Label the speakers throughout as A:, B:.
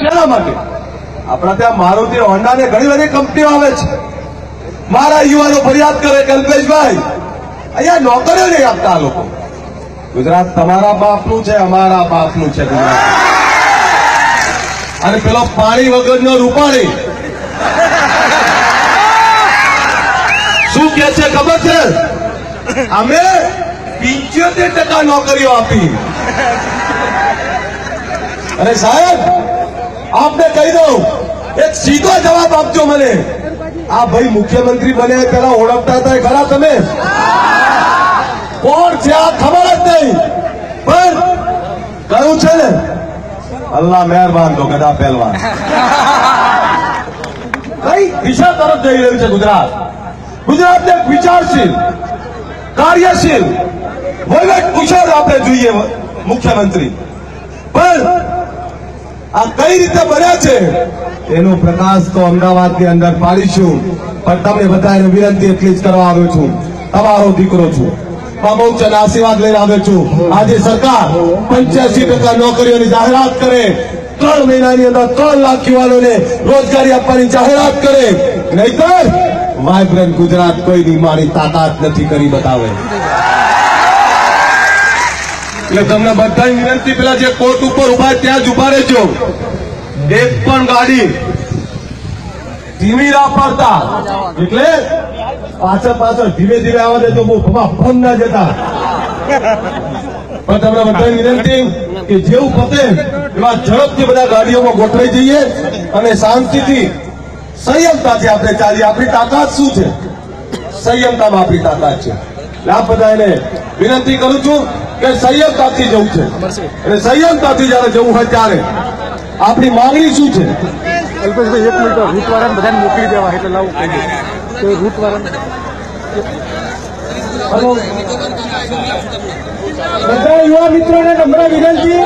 A: શેના માટે? આપણા ત્યાં મારુતિ હોન્ડા ને ઘણી બધી કંપનીઓ આવે છે. મારા યુવાનો ફરિયાદ કરે કે અલ્પેશભાઈ, અહીંયા નોકરીઓ નહીં આપતા લોકો. ગુજરાત તમારા બાપનું છે, અમારા બાપનું છે ગુજરાત. અને પેલો પાણી વગરનો રૂપાણી. શું કે છે, ખબર છે? અમે પિંચોતેર ટકા નોકરીઓ આપી. અરે સાહેબ આપને કહી દઉં, એક સીધો જવાબ આપજો મને. આ ભાઈ મુખ્યમંત્રી બન્યા પેલા ઓળખતા હતા ખરા તમે? કોણ છે આ ખબર જ નહીં. પણ કયું છે ને? અલ્લાહ મહેરબાન તો ગદા પહેલવાન. કઈ દિશા તરફ જઈ રહ્યું છે ગુજરાત? ગુજરાત એક વિચારશીલ, કાર્યશીલ, વહીવટ કુશળ આપણે જોઈએ મુખ્યમંત્રી. પણ આ કઈ રીતે બન્યા છે? એનો પ્રકાશ તો અમદાવાદની અંદર પાડીશું. પણ તમને બધાને વિનંતી એટલી જ કરવા આવ્યો છું. તમારો દીકરો છું. આશીર્વાદ લઈને આવ્યો છું. આજે સરકાર પંચ્યાસી ટકા નોકરીઓની જાહેરાત કરે. ત્રણ મહિનાની અંદર ત્રણ લાખ યુવાનોને રોજગારી આપવાની જાહેરાત કરે. નહીતર વાયબ્રન્ટ ગુજરાત કોઈની મારી તાકાત નથી કરી બતાવે. એટલે તમને બધાની વિનંતી પેલા જે કોર્ટ ઉપર ઊભા ત્યાં જ ઊભા રહેજો. એક પણ ગાડી ધીમી ના એટલે પાછળ પાછળ ધીમે ધીમે આવવા બહુ ભમા ના જતા. પણ તમને બધાની વિનંતી કે જેવું પતે એવા ઝડપથી બધા ગાડીઓમાં ગોઠવાઈ જઈએ અને શાંતિથી સંયમતાથી આપણે ચાલીએ. આપણી તાકાત શું છે? સંયમતામાં આપણી તાકાત છે. આ બધા એને વિનંતી કરું છું કે સંયમતાથી જવું છે. અને સંયમતાથી જયારે જવું હોય ત્યારે આપણી માંગણી શું છે?
B: અલ્પેશભાઈ એક મિનિટ રૂટ વાળાને બધાને મોકલી દેવા એટલે લાવું તો રૂટ વાળાને
C: બધા યુવા મિત્રોને નમ્ર વિનંતી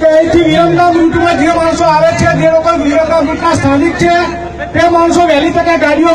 C: કે અહીંથી વિરમગામ રૂટમાં જે માણસો આવે છે જે લોકો વિરમગામ રૂટના સ્થાનિક છે તે માણસો વહેલી તકે ગાડીઓ